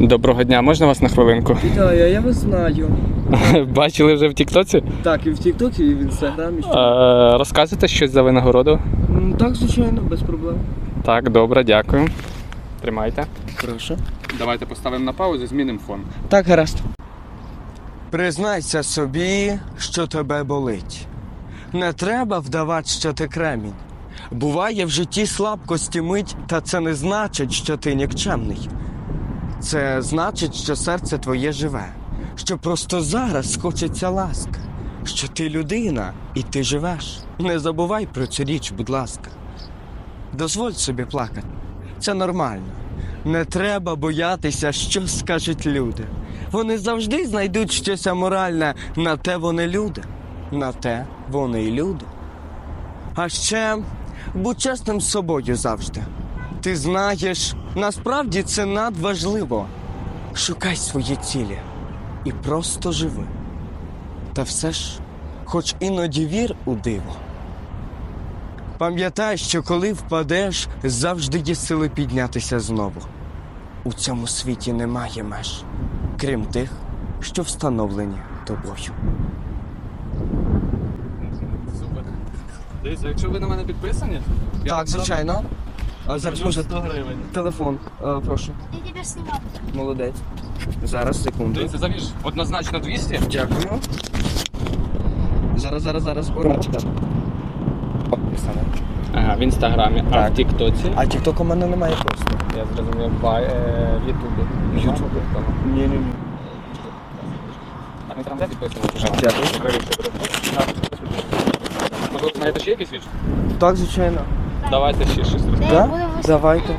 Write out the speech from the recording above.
Доброго дня, можна вас на хвилинку? Вітаю, я вас знаю. Бачили вже в Тіктоці? Так, і в Тіктокі, і в Інстаграмі. Що... Е, розказуєте щось за винагороду? М, Так, звичайно, без проблем. Так, добре, дякую. Тримайте. Прошу. Давайте поставимо на паузу, змінимо фон. Так, гаразд. Признайся собі, що тебе болить. Не треба вдавати, що ти кремінь. Буває в житті слабкості мить, та це не значить, що ти нікчемний. Це значить, що серце твоє живе, що просто зараз хочеться ласка, що ти людина і ти живеш. Не забувай про цю річ, будь ласка. Дозволь собі плакати. Це нормально. Не треба боятися, що скажуть люди. Вони завжди знайдуть щось аморальне, на те вони люди. На те вони й люди. А ще будь чесним з собою завжди. Ти знаєш, насправді це надважливо. Шукай свої цілі і просто живи. Та все ж, хоч іноді вір у диво. Пам'ятай, що коли впадеш, завжди є сили піднятися знову. У цьому світі немає меж, крім тих, що встановлені тобою. Дивіться, якщо ви на мене підписані, я Так, звичайно. А зараз може 100 гривень. телефон, Е, прошу. Я тебя снимал. Молодець. Зараз, секунду. Дивіться, завіж однозначно 200. Дякую. Зараз, зараз, зараз. Ура. Ага, в інстаграмі, а Так. в Тіктоці. А тікток у мене немає просто. Я зрозумів, в, е, в Ютубі. В Ютубі? Ні, ні, ні. А в інстаграм підписано? Дякую. Можливо, знаєте ще якийсь вірш? Так, звичайно. Давайте ще щось. Да, Да? Давайте.